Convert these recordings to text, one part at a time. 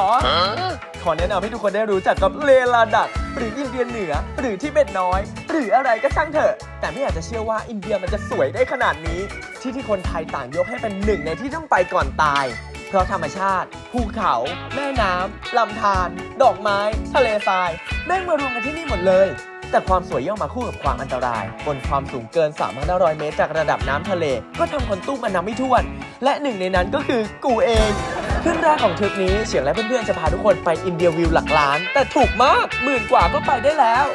อ ขอแนะนำให้ทุกคนได้รู้จักกับเลลาดัก หรืออินเดียเหนือ หรือที่เบ็ดน้อย หรืออะไรก็ช่างเถอะ แต่ไม่อยากจะเชื่อว่าอินเดียมันจะสวยได้ขนาดนี้ ที่ที่คนไทยต่างยกให้เป็นหนึ่งในที่ต้องไปก่อนตาย เพราะธรรมชาติ ภูเขา แม่น้ำลำธารดอกไม้ ทะเลทรายแม่งมารวมกันที่นี่หมดเลย แต่ความสวยย่อมมาคู่กับความอันตราย บนความสูงเกิน 3,500 เมตรจากระดับน้ำทะเล ก็ทำคนตู้มันนับไม่ถ้วน และหนึ่งในนั้นก็คือกูเองขึ้นแรกของทริปนี้เฉียงและเพื่อนๆจะพาทุกคนไปอินเดียวิวหลักล้าน แต่ถูกมากหมื่นกว่าก็ไปได้แล้ว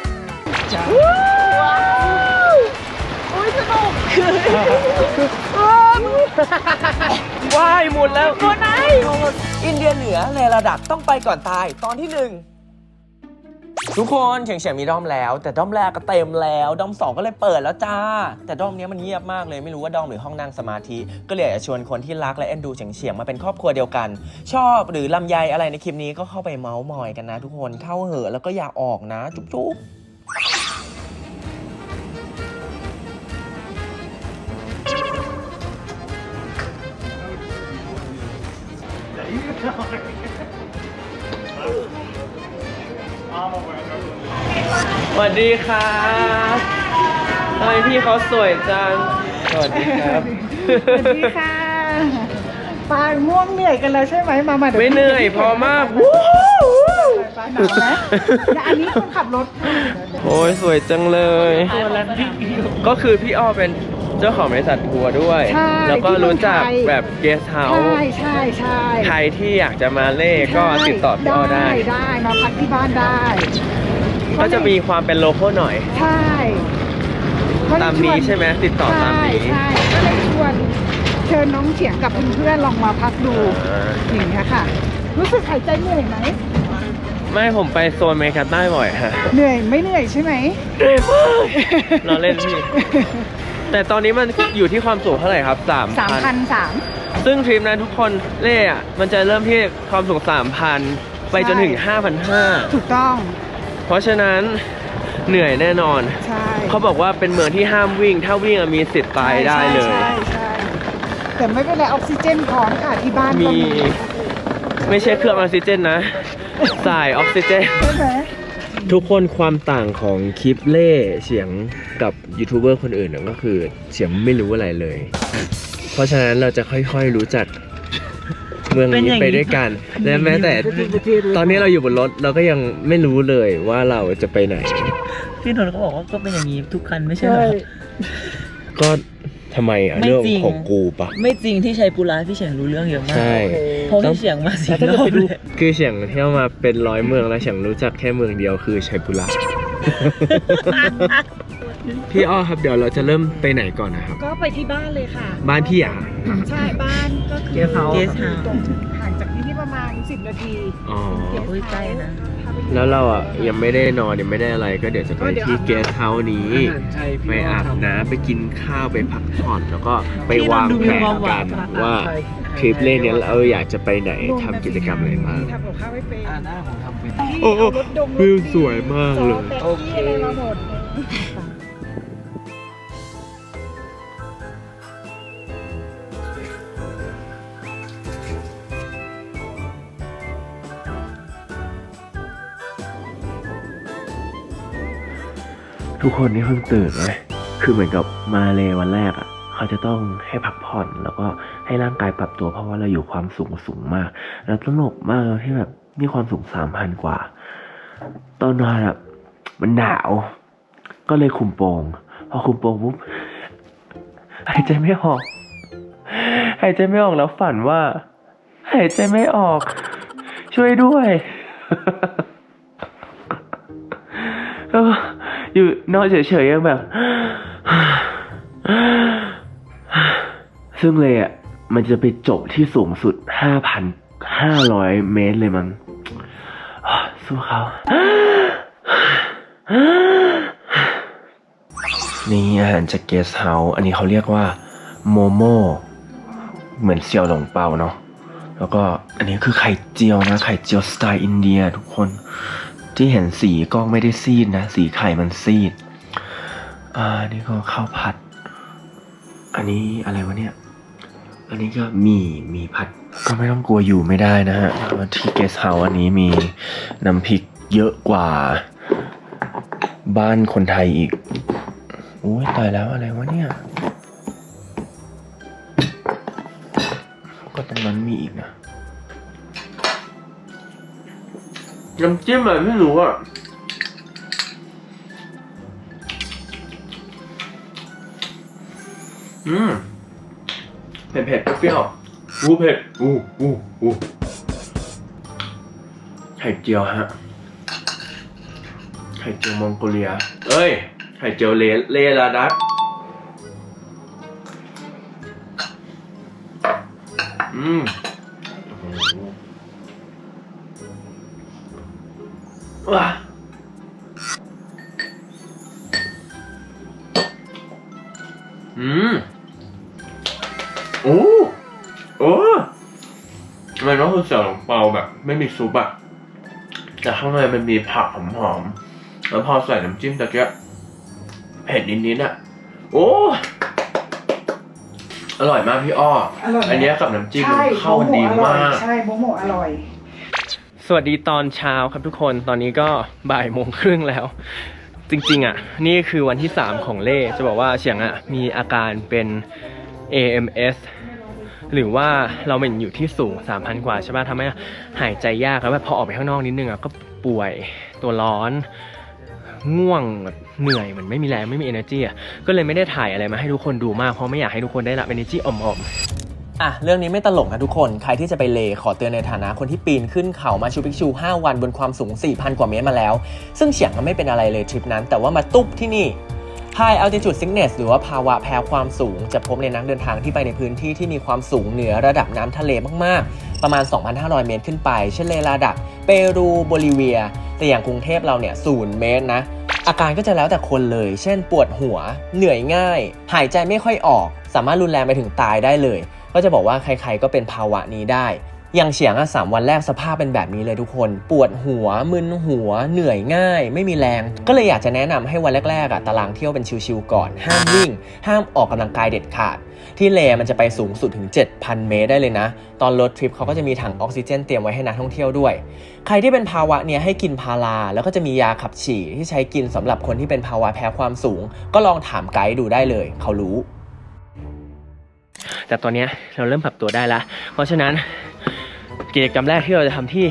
ว้ายหมดแล้วตัวไหนอินเดียเหนือเลระดับต้องไปก่อนตายตอนที่หนึ่ง ทุกคนเฉียงเฉียงมีด้อมแล้ว แต่ด้อมแรกก็เต็มแล้วด้อมสองก็เลยเปิดแล้วจ้า แต่ด้อมนี้มันเงียบมากเลยไม่รู้ว่าด้อมหรือห้องนั่งสมาธิ ก็เลยอยากจะชวนคนที่รักและเอ็นดูเฉียงเฉียงมาเป็นครอบครัวเดียวกัน ชอบหรือลำไยอะไรในคลิปนี้ก็เข้าไปเมาส์มอยกันนะ ทุกคนเข้าเหอะแล้วก็อย่าออกนะ จุ๊บจุ๊ สวัสดีครับทำไมพี่เขาสวยจัง สวัสดีครับ สวัสดีค่ะปาง่วงเหนื่อยกันแล้วใช่ไหมมามาดี๋วไม่เหนื่อยพอมากปาหนาวไหมและอันนี้คนขับรถค่ะโอ้ยสวยจังเลยตัวแลนดิ้งก็คือพี่อ้อเป็น เจ้าของบริษัททัวร์ด้วย ใช่แล้วก็รู้จักที่เมืองไทย แบบเกสเฮาใช่ส์ใช่ใช่ใครที่อยากจะมาเล่ก็ติดต่อพี่อ้อได้ ได้มาพักที่บ้านได้ก็จะมีความเป็นโลโก้หน่อย ใช่ก็เลยตามนี้ใช่ไหมติดต่อตามนี้ใช่ใช่ก็เลยชวนเชิญน้องเฉียงกับเพื่อนๆลองมาพักดูอ่าอย่างเงี้ยค่ะ รู้สึกหายใจเหนื่อยไหมไม่ผมไปโซนอเมริกาใต้บ่อยฮะเหนื่อยไม่เหนื่อยใช่ไหม เราเล่นพี่ แต่ตอนนี้มันอยู่ที่ความสูงเท่าไหร่ครับสามสามพันสาม ซึ่งทริปนั้นทุกคนเล่อะมันจะเริ่มที่ความสูงสามพันไปจนถึง ใช่ห้าพันห้าถูกต้อง เพราะฉะนั้นเหนื่อยแน่นอน ใช่เขาบอกว่าเป็นเมืองที่ห้ามวิ่ง ถ้าวิ่งอะมีสิทธิ์ตายได้เลย ใช่ใช่แต่ไม่เป็นไรออกซิเจนพร้อมค่ะที่บ้านก็มี มีไม่ใช่เครื่องออกซิเจนนะ สายออกซิเจน ใช่ไหม ทุกคนความต่างของคลิปเล่เสียงกับยูทูบเบอร์คนอื่นน่ะก็คือเสียงไม่รู้อะไรเลย เพราะฉะนั้นเราจะค่อยๆรู้จักเมืองนี้ไปด้วยกัน และแม้แต่ตอนนี้เราอยู่บนรถเราก็ยังไม่รู้เลยว่าเราจะไปไหน พี่นนท์เขาบอกว่าก็เป็นอย่างนี้ทุกคันไม่ใช่เหรใช่อก็ ทำไมอะไม่เรื่องจริง ของกูปะ ไม่จริงที่ชัยปุระพี่เฉียงรู้เรื่องเยอะมากใช่เพราะพี่เฉียงมาสี่รอบเลยคือเฉียงเที่ยวมาเป็นร้อยเมืองแล้วเฉียงรู้จักแค่เมืองเดียวคือชัยปุระพี่อ้อครับเดี๋ยวเราจะเริ่มไปไหนก่อนนะครับ ก็ไปที่บ้านเลยค่ะบ้านพี่อะ ใช่บ้านก็คือเกสเฮาส์ ตรง ห่างจากที่นี่ประมาณ 10 นาทีอ๋อเกสโอ้ยใกล้นะพาไปดูแล้วเราอะยังไม่ได้นอนยังไม่ได้อะไรก็เดี๋ยวจะไปที่เกสเฮาส์นี้ไปอาบน้ำไปกินข้าวไปพักผ่อนแล้วก็ไปวางแผนกันว่าทริปเล่นเนี้ยเราอยากจะไปไหนทำกิจกรรมอะไรบ้างทำกับข้าวไม่เป็นอ่าหน้าผมทำเป็นโอ้โหรถดงรถวิวสวยมากเลยโอเค ทุกคนนี่เพิ่งตื่นเลยคือเหมือนกับมาเลยวันแรกอะเขาจะต้องให้พักผ่อนแล้วก็ให้ร่างกายปรับตัวเพราะว่าเราอยู่ความสูงสูงมาก แล้วตลกมากเลยที่แบบนี่ความสูงสามพันกว่า ตอนนอนอะมันหนาว ก็เลยคุมโปง พอคุมโปงปุ๊บหายใจไม่ออกหายใจไม่ออกแล้วฝันว่าหายใจไม่ออก ช่วยด้วย อยู่นอนเฉยๆยังแบบซึ่งเลยอะ มันจะไปจบที่สูงสุด 5,500 เมตรเลยมั้งสู้เขา นี่อาหารจากเกสเฮาส์อันนี้เขาเรียกว่า โมโม เหมือนเซียวหลงเปาเนาะ แล้วก็อันนี้คือไข่เจียวนะ ไข่เจียวสไตล์อินเดียทุกคน ที่เห็นสีก็ไม่ได้ซีดนะ สีไข่มันซีด อ่านี่ก็ข้าวผัด อันนี้อะไรวะเนี่ย อันนี้ก็มีมีผัด ก็ไม่ต้องกลัวอยู่ไม่ได้นะฮะที่เกสเฮาส์อันนี้มีน้ำพริกเยอะกว่า บ้านคนไทยอีกอุ้ยตายแล้วอะไรวะเนี่ย ก็ตรงนั้นมีอีกนะ น้ำจิ้มอะไรไม่รู้อะอืมเผ็ดเผ็ดๆเปรี้ยวๆอู้เผ็ดอู้อู้อู้ไข่เจียวฮะ ไข่เจียวมองโกเลีย เอ้ย ไข่เจียวเลเลลาดักอืม อ้โหว้าอืมโอ้โอ้มันก็คือเสี่ยวหลงเปาแบบ ไม่มีซุปอะแต่ข้างในมันมีผักหอมๆ แล้วพอใส่น้ำจิ้มตะเกียบเผ็ดนิดๆอะโอ้อร่อยมากพี่อ้ออร่อยไหมอันเนี้ยกับน้ำจิ้มใช่เข้ากันดีโโหอร่มาอยกใช่โมโมอร่อย สวัสดีตอนเช้าครับทุกคนตอนนี้ก็บ่ายโมงครึ่งแล้ว จริงๆอะ นี่คือวันที่ 3 ของเล่จะบอกว่าเฉียงอะมีอาการเป็น AMS หรือว่าเราเป็นอยู่ที่สูง 3,000 กว่าใช่ป่ะทำให้หายใจยากแล้วแบบพอออกไปข้างนอกนิดนึงอะก็ป่วยตัวร้อนง่วงแบบเหนื่อยเหมือนไม่มีแรงไม่มี energy อะก็เลยไม่ได้ถ่ายอะไรมาให้ทุกคนดูมากเพราะไม่อยากให้ทุกคนได้รับ energy อ่อมๆ อะเรื่องนี้ไม่ตลกนะทุกคน ใครที่จะไปเลขอเตือนในฐานะคนที่ปีนขึ้นเขามาชูปิกชู 5 วันบนความสูง 4,000 กว่าเมตรมาแล้ว ซึ่งเฉียงมันไม่เป็นอะไรเลยทริปนั้น แต่ว่ามาตุ๊บที่นี่ High altitude sickness หรือว่าภาวะแพ้ความสูง จะพบในนักเดินทางที่ไปในพื้นที่ที่มีความสูงเหนือระดับน้ำทะเลมากๆ ประมาณ 2,500 เมตรขึ้นไป เช่นเลลาดัก เปรูโบลิเวีย แต่อย่างกรุงเทพเราเนี่ยศูนย์เมตรนะ อาการก็จะแล้วแต่คนเลย เช่น ปวดหัว เหนื่อยง่าย หายใจไม่ค่อยออก สามารถรุนแรงไปถึงตายได้เลย ก็จะบอกว่าใครๆก็เป็นภาวะนี้ได้ อย่างเฉียงอะสามวันแรกสภาพเป็นแบบนี้เลยทุกคน ปวดหัว มึนหัว เหนื่อยง่าย ไม่มีแรง ก็เลยอยากจะแนะนำให้วันแรกๆอะตารางเที่ยวเป็นชิวๆก่อน ห้ามวิ่ง ห้ามออกกำลังกายเด็ดขาด ที่เลมันจะไปสูงสุดถึง 7,000 เมตรได้เลยนะ ตอนรถทริปเขาก็จะมีถังออกซิเจนเตรียมไว้ให้นักท่องเที่ยวด้วย ใครที่เป็นภาวะเนี้ยให้กินพาราแล้วก็จะมียาขับฉี่ที่ใช้กินสำหรับคนที่เป็นภาวะแพ้ความสูง ก็ลองถามไกด์ดูได้เลย เขารู้ แต่ตอนเนี้ยเราเริ่มปรับตัวได้แล้ว เพราะฉะนั้นกิจกรรมแรกที่เราจะทำที่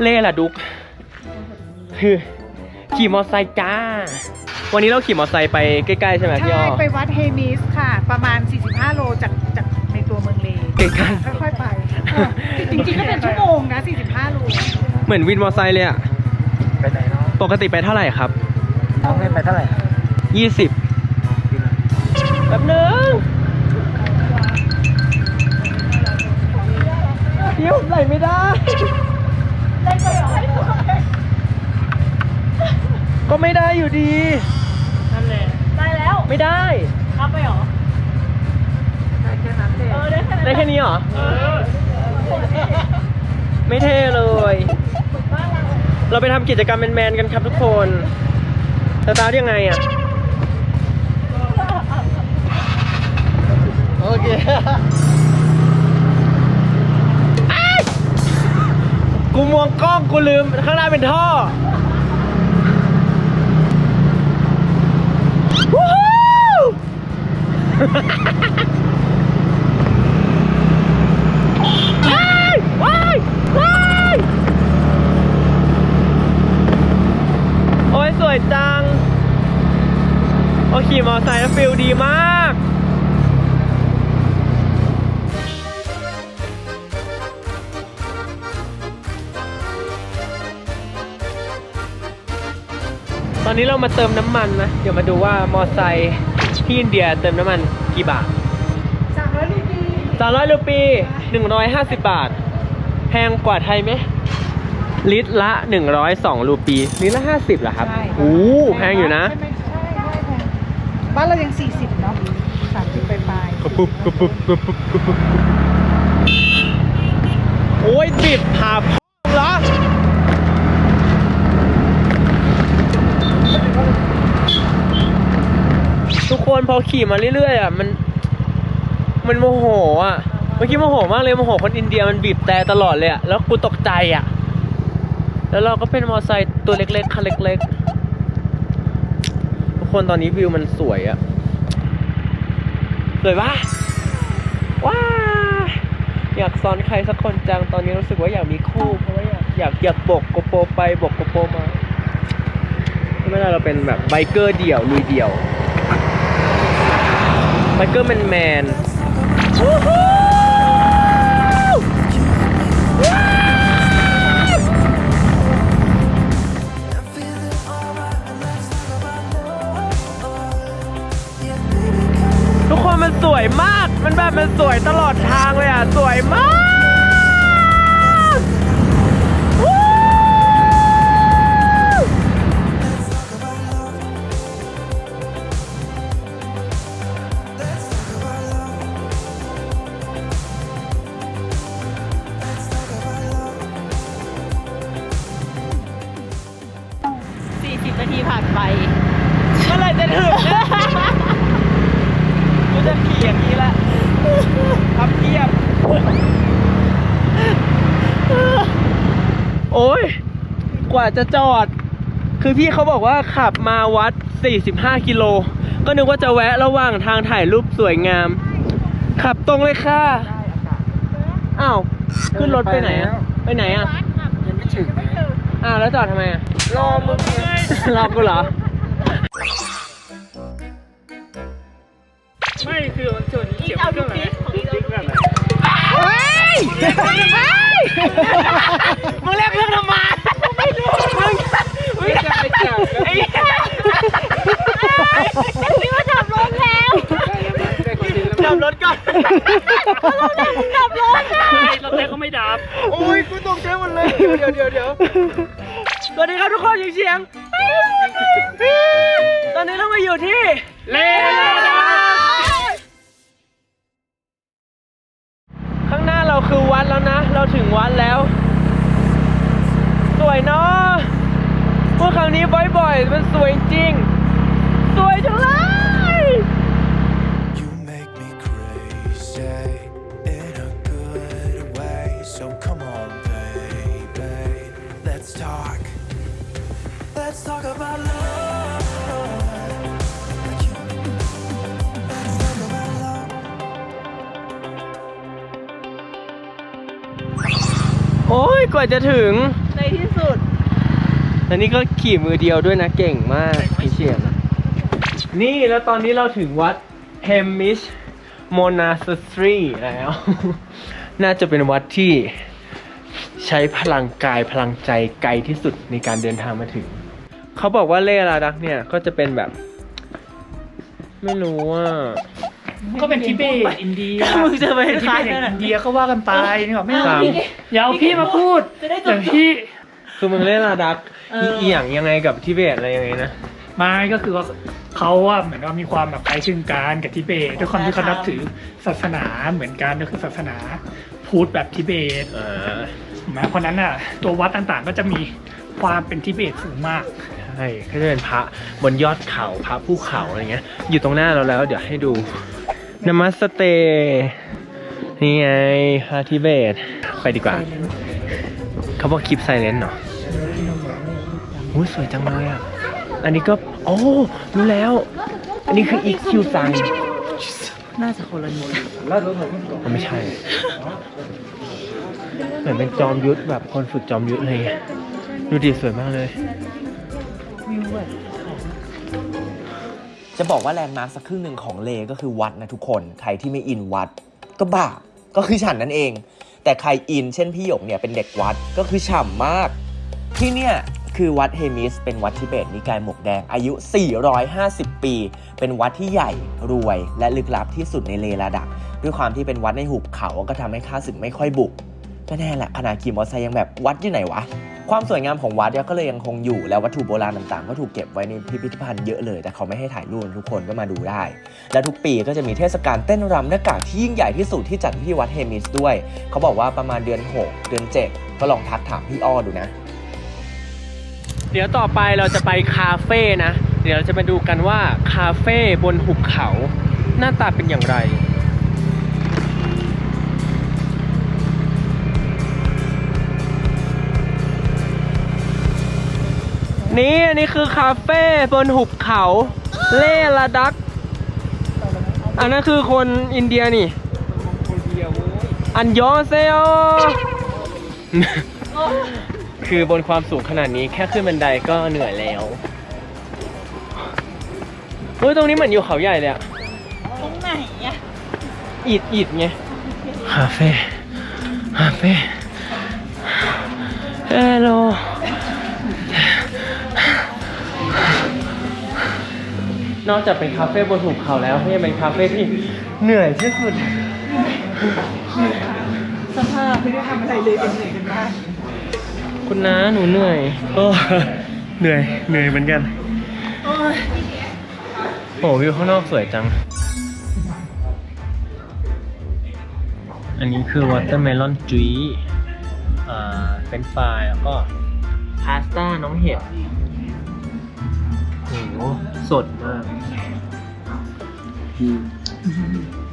เลละดุกคือขี่มอเตอร์ไซค์จ้า วันนี้เราขี่มอเตอร์ไซค์ไปใกล้ๆใช่ไหมพี่ใช่อ้อไปวัดเฮมิสค่ะ ประมาณ 45 โลจากจากในตัวเมืองเลใกล้ค่อยๆไปเออจริงๆก็เป็นชั่วโมงนะ 45 โลๆเหมือนวินมอเตอร์ไซค์เลยอะไปไหนเนาะปกติไปเท่าไหร่ครับน้องเล่นไปเท่าไหร่ 20แป๊บนึง เดี๋ยวไหลไม่ได้ก็ไม่ได้อยู่ดี นั่นแหละ ได้แล้วไม่ได้ รับไปหรอ ได้แค่นั้นเลยเออได้แค่นั้นได้แค่นี้เหรอไม่เท่เลย เราไปทำกิจกรรมแมนๆกันครับทุกคนสตาร์ทยังไงอะ โอเค กูมองกล้องกูลืม ข้างหน้าเป็นท่อวู้ฮู้ อนนี้เรามาเติมน้ำมันนะ เดี๋ยวมาดูว่ามอเตอร์ไซค์ที่อินเดียเติมน้ำมันกี่บาทสามร้อยลูปีสามร้อยรูปีหนึ่งร้อยห้าสิบบาท แพงกว่าไทยไหมลิตรละหนึ่งร้อยสองรูปี ลิตรละห้าสิบเหรอครับใช่โอ้แพงอยู่นะ ใช่ไหมใช่ใช่แพงบ้านเรายัง40เนาะ30ไปปลายๆกระปุบกระปุบกระปุบกระปุบโอ้ยติดหาพ่อเหรอ ทุก คนพอขี่มาเรื่อยๆอะมันมันโมโหอะเมื่อกี้โมโหมากเลยโมโหคนอินเดียมันบีบแต่ตลอดเลยอะแล้วกูตกใจอะ แล้วเราก็เป็นมอไซค์ตัวเล็กๆคันเล็กๆทุกคนตอนนี้วิวมันสวยอะสวยปะว้าอยากซ้อนใครสักคนจังตอนนี้รู้สึกว่าอยากมีคู่เพราะว่าอยากอยากอยากบกโกโปไปบกโกโปมาไม่ได้เราเป็นแบบไบเกอร์เดี่ยวลุยเดี่ยว ไบเกอร์แมนแมนทุกคนมันสวยมาก มันแบบมันสวยตลอดทางเลยอะ สวยมาก จะจอด คือพี่เขาบอกว่าขับมาวัด 45 กิโล ก็นึกว่าจะแวะระหว่างทางถ่ายรูปสวยงาม ขับตรงเลยค่ะ อ้าว ขึ้นรถไปไหนอะไปไหนอะยังไม่ถึงเลยอ้าวแล้วจอดทำไมอะรอมึงรอกูเหรอ ไม่คือมันส่วนนี้เขียวเครื่องอะไรดิ๊กแบบไหนเฮ้ย มึงเรียกเพื่อนทำไมไม่รู้มึงมึงจะไปจับไอ้ พี่มาจับรถแล้วจับรถก่อนจับรถนะรถเล็กก็ไม่ดับโอ้ยกูตกใจหมดเลย เดี๋ยวเดี๋ยวเดี๋ยวสวัสดีครับทุกคนอยู่เชียง ตอนนี้เรามาอยู่ที่เลลาดาข้างหน้าเราคือวัดแล้วนะ เราถึงวัดแล้ว สวยเนาะพวกครั้งนี้บ่อยๆ มันสวยจริง สวยจังเลย You make me crazy in a good way. So come on, baby. Let's talk. Let's talk about love. Let's talk about love. โอ้ยกว่าจะถึง ในที่สุด แล้วนี่ก็ขี่มือเดียวด้วยนะเก่งมากพี่เชียง นี่แล้วตอนนี้เราถึงวัดเฮมมิชโมนาสตรีแล้ว น่าจะเป็นวัดที่ใช้พลังกายพลังใจไกลที่สุดในการเดินทางมาถึง เขาบอกว่าเล่ลาดักเนี่ยก็จะเป็นแบบ ไม่รู้ว่า ก็เป็นทิเบตอินเดียมึงจะไปทิทาเบยตอินเดียก็ว่ากันไปนี่หรอกไม่เอาสามอย่าเอาพี่มาพูดอย่างพี่คือมึงเล่ลาดักอีหยังยังไงกับทิเบตอะไรยังไงนะไม่ก็คือว่า เขาอะเหมือนว่ามีความแบบคล้ายคลึงกันกับทิเบตด้วยความที่เขานับถือศาสนาเหมือนกันก็คือศาสนาพุทธแบบทิเบตอ่าถูกไหมเพราะฉะนั้นอะตัววัดต่างๆก็จะมีความเป็นทิเบตสูงมากใช่ก็จะเป็นพระบนยอดเขาพระภูเขาอะไรเงี้ย อยู่ตรงหน้าเราแล้ว เดี๋ยวให้ดูนามัสเตนี่ไงพระทิเบตไปดีกว่า เขาบอกคลิปไซเลนเนาะอุ้ยสวยจังเลยอะ อันนี้ก็โอ้รู้แล้ว อันนี้คืออีคิวซังน่าจะคนละนิดมันไม่ใช่ เหมือนเป็นจอมยุทธแบบคนฝึกจอมยุทธเลยไงดูดิสวยมากเลยวิวแบบจะบอกว่าแลนด์มาร์คสักครึ่งหนึ่งของเลก็คือวัดนะทุกคน ใครที่ไม่อินวัดก็บ้า ก็คือฉันนั่นเอง แต่ใครอินเช่นพี่หยกเนี่ยเป็นเด็กวัดก็คือฉ่ำมาก ที่เนี่ย คือวัดเฮมิส เป็นวัดทิเบตนิกายหมวกแดงอายุ 450 ปี เป็นวัดที่ใหญ่รวยและลึกลับที่สุดในเลลาดักด้วยความที่เป็นวัดในหุบเขาก็ทำให้ข้าศึกไม่ค่อยบุกก็แน่แหละขนาดขี่มอเตอร์ไซค์ยังแบบวัดอยู่ไหนวะ ความสวยงามของวัดก็เลยยังคงอยู่ แล้ววัตถุโบราณต่างๆ ก็ถูกเก็บไว้ในพิพิธภัณฑ์เยอะเลย แต่เขาไม่ให้ถ่ายรูปทุกคนก็มาดูได้ และทุกปีก็จะมีเทศกาลเต้นรำหน้ากากที่ยิ่งใหญ่ที่สุดที่จัดที่วัดเฮมิสด้วย เขาบอกว่าประมาณเดือน 6 เดือน 7 ก็ลองทักถามพี่อ้อดูนะ เดี๋ยวต่อไปเราจะไปคาเฟ่นะ เดี๋ยวเราจะไปดูกันว่าคาเฟ่บนหุบเขา หน้าตาเป็นอย่างไรนี่อันนี้คือคาเฟ่บนหุบเขา เล่ละดัก อันนั้นคือคนอินเดียนี่อันยอเซโอ คือบนความสูงขนาดนี้แค่ขึ้นบันไดก็เหนื่อยแล้วเฮ้ยตรงนี้เหมือนอยู่เขาใหญ่เลยอะตรงไหนอะอิดอิดไงคาเฟ่คาเฟ่เฮลโลนอกจากเป็นคาเฟ่บนหุบเขาแล้วก็ยังเป็นคาเฟ่ที่เหนื่อยที่สุด สภาพไม่ได้ทำอะไรเลยเป็นเหนื่อยกันมาก คุณน้าหนูเหนื่อย โอ้เหนื่อย เหนื่อยเหมือนกัน โอ้ยโอ้วิวข้างนอกสวยจัง อันนี้คือวอเตอร์เมลอนจุยอ่าเป็นฟรายแล้วก็พาสต้าน้องเห็ดโอ้โหสดมาก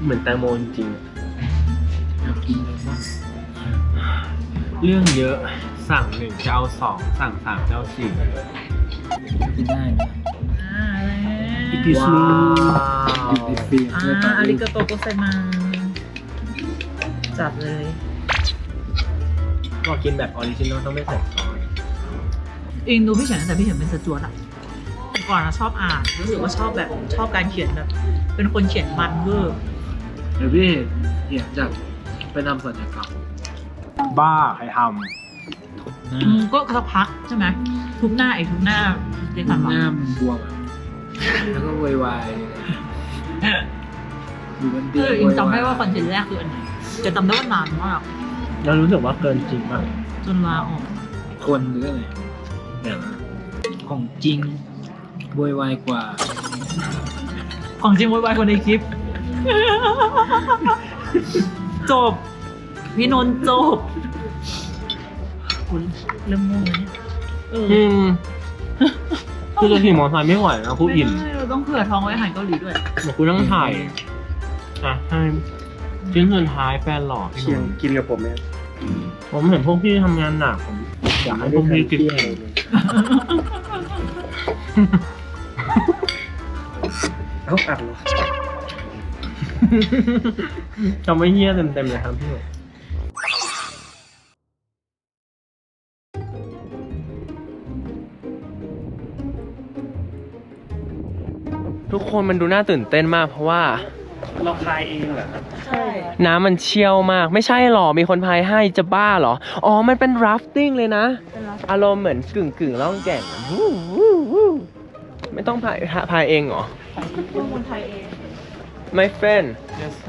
เหมือนแตงโมจริงๆเรื่องเยอะ สั่งหนึ่งจะเอาสองสั่งสามจะเอาสี่อ่าอะไรว้าวอ่าอาริกาโตโกไซมาจัดเลยบอกกินแบบออริจินอลต้องไม่ใส่ซอสเองดูพี่เฉินตั้งแต่พี่เฉินเป็นสจวตอะก่อนอะชอบอ่านรู้สึกว่าชอบแบบชอบการเขียนแบบ เป็นคนเขียนมันเวอร์เดี๋ยวพี่เห็นจากไปทำสัญญกรรมบ้าใครท อืมก็สักพักใช่ไหมทุกหน้าไอ้ทุกหน้าเรียกหทันวะน้ามันบวมอะแล้วก็วายวายอยู่บนเอเตียองเองจำได้ว่าคอนเทนต์แรกคืออันไหนจะจำได้ว่านานมากำแล้วรู้สึกว่าเกินจริงมากจนลาออกคนหรืออะไรเนี่ยของจริงวายวายกว่า ของจริงไวๆคนในคลิป จบ พี่นนท์จบุณเริ่มง่วงแล้วเนี่ยเอออืมคือจะขี่มอเตอร์ไซค์ไม่ไหวนะคุณอิ่มไม่ได้เราต้องเผื่อท้องไว้อาหารเกาหลีด้วยเดี๋ยวคุณต้องถ่ายอะให้ชิ้นสุดท้ายแฟนหล่อพี่นนท์กินกับผมเนี่ยผมเห็นพวกพี่ทำงานหนักผมอยากให้พวกพี่กินเอง เอาอัดเหรอจำไว้เฮี้ยเต็มๆเลยครับพี่หนุ่ม ทุกคนมันดูน่าตื่นเต้นมากเพราะว่า เราคลายเองเหรอครับใช่ น้ำมันเชี่ยวมาก ไม่ใช่หรอ มีคนพายให้จะบ้าเหรอ อ๋อ มันเป็น rafting เลยนะอารมณ์เหมือนกึ่งกึ่งๆล่องแก่งวู้วู้วู้ไม่ต้องพายพายเองเหรอคนไทยเอง My friend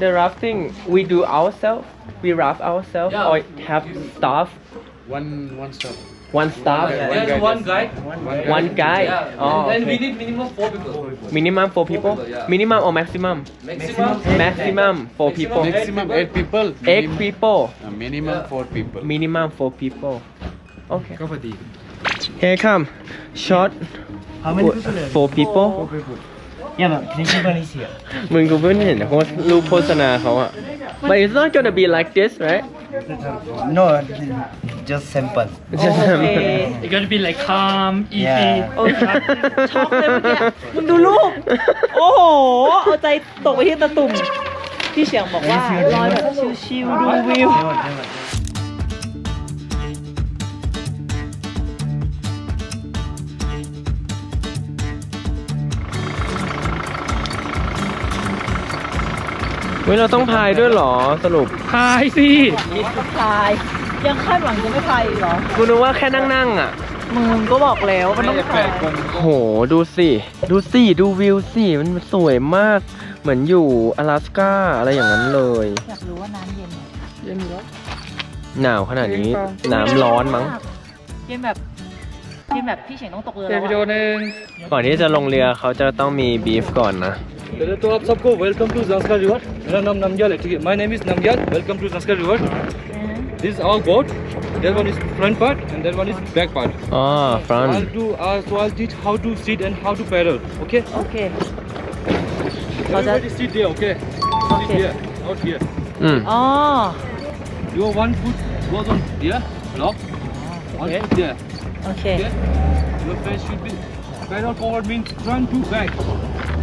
the rafting we do ourselves we raft ourselves or have staff One one stop. one staff There's one guide. one guy oh And we okay. need minimum four people. minimum four people yeah. minimum or maximum Maximum. maximum four people Maximum eight people. eight Minim- people uh, Minimum four people. minimum four people okay ก็พอดี Here come short four people Yeah, but can you keep on here? มึงกูเพิ่งเห็นโพสต์รูปโฆษณาเขาอะ but it's not gonna be like this right No, just simple. It's gonna be like calm easy Yeah. โอ้ยช็อกเลยเมื่อกี้มึงดูรูป โอ้โห เอาใจตกไปที่ตะตุ่ม พี่เฉียงบอกว่าลอยแบบชิวๆดูวิว เฮ้ยเราต้องพายด้วยเหรอสรุป คลายสิ พายยังคาดหวังจะไม่พายอีกเหรอ กูนึกว่าแค่นั่งๆอ่ะ มึงก็บอกแล้วมันต้องพาย โห ดูสิ ดูสิ ดูวิวสิ มันสวยมาก เหมือนอยู่阿拉斯ก้าอะไรอย่างนั้นเลย อยากรู้ว่าน้ำเย็นไหมเย็นแล้ว หนาวขนาดนี้ น้ำร้อนมั้ง เย็นแบบเย็นแบบพี่เฉียงต้องตกเรือ เดี๋ แล้ ยว ว วิดีโอ อะ หนึ่ง ก่อนที่จะลงเรือเขาจะต้องมีบีฟก่อนนะ पहले तो आप सबको welcome to Zanskar रिवर मेरा नाम नमग्याल है ठीक है? My name is Namgyal welcome to Zanskar river this is our boat there one is front part and there one is back part ah front. I'll do so I'll teach how to sit and how to paddle okay? Okay. everybody sit there okay, sit here out here. Mm. Oh. your one foot goes on here block one Okay. foot there. Okay. your face should be paddle forward means run to back.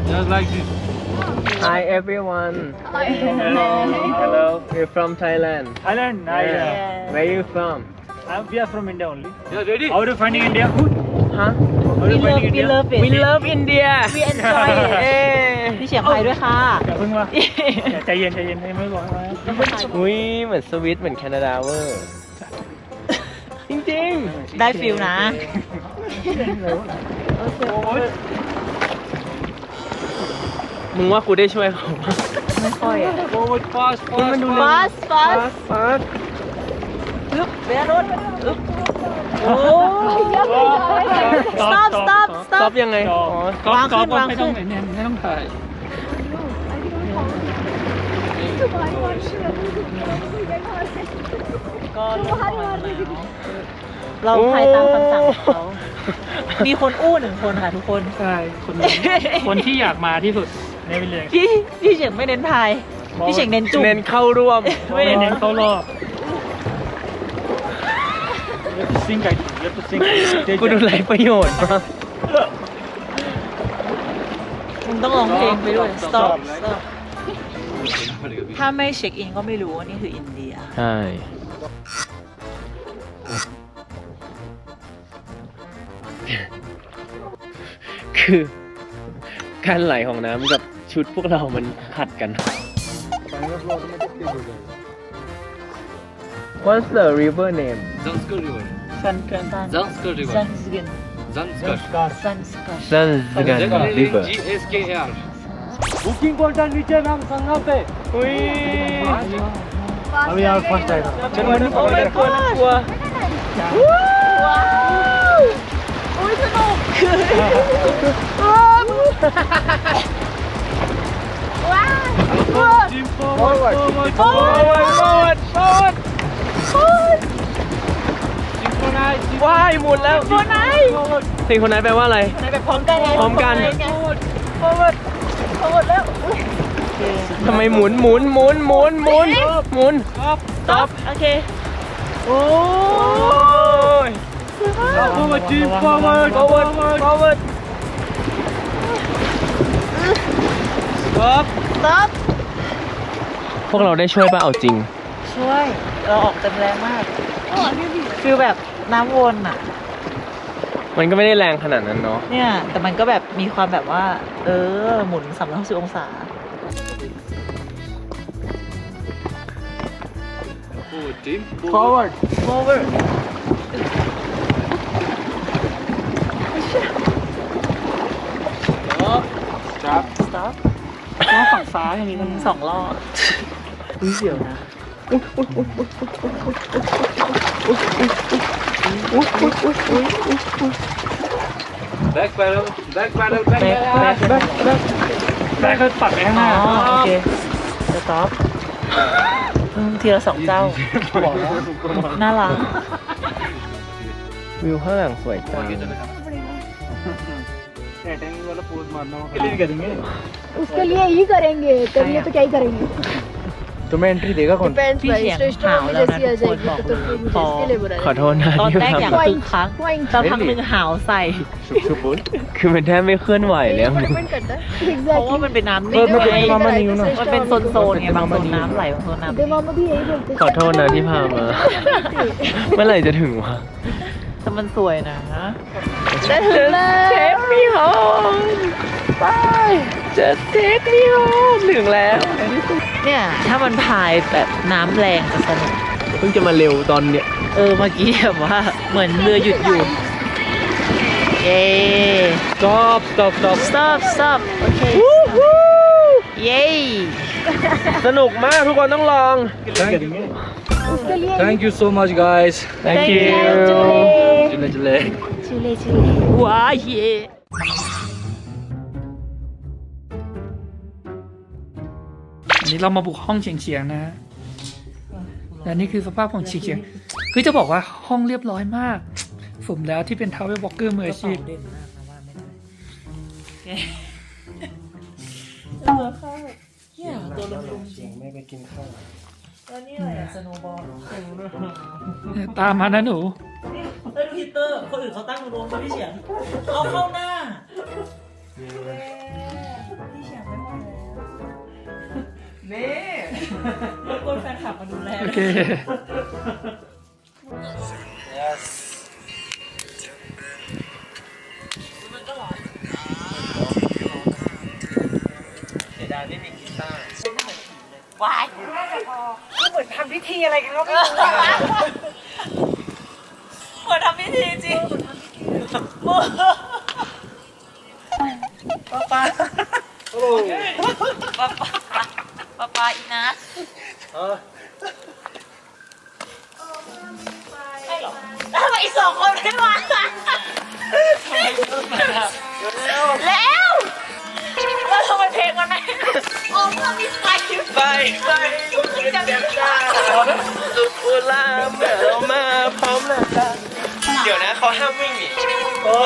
Just like this. Hi everyone Hello We're from Thailand Thailand Yeah. Where you from we are from India only Yeah, ready? how are you finding India Huh we love we love it We love India we enjoy it เอ้ยพี่เฉียงไปด้วยค่ะ อย่าเพิ่งว่าใจเย็นใจเย็นไม่บอกว่าอุ้ยเหมือนสวิตเหมือนแคนาดาเวอร์จริงได้ฟิลนะ ๆ มึงว่ากูได้ช่วยเขาปะไม่ค่อยอะ Forward, fast, fast. มันดู fast. เร็ว fast fast ฟาสอึ๊บเบียร์รถอึ๊บโอ้ stop stop ซอ stop ฟยังไง อ๋อวางขึ้นวางไม่ขึ้ต้องนเนี่ยไม่ต้องถ่าย ก็เริ่มลอยแล้วเราภายตามคำสั่งของเขา มีคนอู้หนึ่งคนค่ะทุกคน ใช่ คนนี้คนที่อยากมาที่สุด ในวิลเลจพี่พี่เฉียงไม่เน้นพาย พี่เฉียงเน้นจุ่ม เน้นเข้าร่วม ไม่ได้เน้นเข้ารอบซิงไก่เล็บซิงกูดูไรประโยชน์มากมึงต้องร้องเพลงไปด้วย stop stop ถ้าไม่เช็คอินก็ไม่รู้ว่านี่คืออินเดีย ใช่ คือการไหลของน้ำกับ ชุดพวกเรามันขัดกัน What's the river name Zanskar River. ซันกัน Zanskar River. ซันสกิน Zanskar. ซันสกั Zanzibar River G S K A R. Booking counter नीचे मैम संगा पे อุ้ย अभी यार फर्स्ट आएगा โอ้ยกลัวกลัว ว้าวอุ้ยสนุกว้ าว Team forward. Forward. โอ้ยโอ้ยโอ้ย Synchronize. ว่ายหมุนแล้วคนไหนซิงคนนั้นแปลว่าอะไรไหนแบบพร้อมกันไงพร้อมกันพร้อมกันพร้อมกันแล้วทำไมหมุนหมุนหมุนหมุนหมุนหมุน Stop. stop โอเคโอ้ย Forward. Team forward. forward forward Stop. Stop พวกเราได้ช่วยป่ะเอาจริง ช่วย เราออกเต็มแรงมากคือแบบน้ำวนอะ มันก็ไม่ได้แรงขนาดนั้นเนาะเนี่ย แต่มันก็แบบมีความแบบว่า เออ หมุน360องศา Forward. Team forward forward Stop. stop ล้อ ฝั่งซ้ายอย่างนี้อืมันมสองรอบอุ้ยเดี๋ยวนะ Back pedal. Back pedal. Back แบ็คแบ็ค pedal. แบ็คแบ็คแรกก็ปัดไปข้างหอ๋น้าอโอเคสต็อปทีละสองเจ้าน่ารักวิวข้างหลังสวยจัง उसके लिए ही करेंगे करिए तो क्या ही करेंगे तुम्हें एंट्री देगा कौन डिपेंड्स พี่ भाई เฉียง श्रेष्ठ หาว मम्मी แล้วนะ जैसी आ ทุกคน जाएगी บอก तो เล फिर ย मुझे พอ इसके लिए बुरा ขอโทษนะ ตอน ที่ แรก ทำ อย่างคึกคัก Point. สักพักหนึ่งหาวใส่ คือมันแทบไม่เคลื่อนไหวเลย ये डिपेंड करता है เพราะว่า एग्जैक्टली มันเป็นน้ำนิ่ง เออมันเป็น ไง น้ำนิ่ง มันเป็นโซนโซนๆไงบางโซนน้ำไหลบางโซนน้ำ मेरे मामा भी यही बोलते ขอโทษนะที่พามา เมื่อไหร่จะถึงวะ แต่มันสวยนะ Just take me home ไป just take me home ถึงแล้ว เนี่ยถ้ามันพายแบบน้ำแรงจะสนุกเพิ่งจะมาเร็วตอนเนี้ยเออเมื่อกี้แบบว่าเหมือนเรือหยุดอยู่เย้ stop stop stop stop stop โอเคเย้ สนุกมากทุกคนต้องลอง उसके लिए Thank you so much, guys. thank you Chile, chile. चूल्हे चूल्हे ว้าเย่ อันนี้เรามาบุกห้องเฉียงเฉียงๆนะ และนี่คือสภาพของเฉียงเฉียงๆคือจะบอกว่าห้องเรียบร้อยมาก สมแล้วที่เป็นทาวเวอร์บล็อกเกอร์มืออาชีพ เนี่ยตัวลง ไม่ไปกินข้าว แล้วนี่อะไรอะสโนบอลตามมานะหนูเอ้ยดูฮิตเตอร์ คนอื่นเขาตั้งรวมๆมาพี่เฉียงเอาเข้าหน้าพี่เฉียงไม่ไหวแล้วนี่รบกวนแฟนคลับมาดูแลโอเค เสียดายไม่มีกีตาร์ วายก็เหมือนทำพิธีอะไรกันก็ไม่รู้เหมือนทำพิธีจริงป้าป้าป้าป้าป้าป้าอีนะใช่หรอแล้วทำไมอีกสองคนไม่มาแล้วแล้ว ทำไมเพลงมันไม่โอ้เพื่อมีไฟไปไปเจ็บตาสุดอุลาเมื่อเรามาพร้อมหน้าตาเดี๋ยวนะเขาห้ามวิ่งหนีโอ้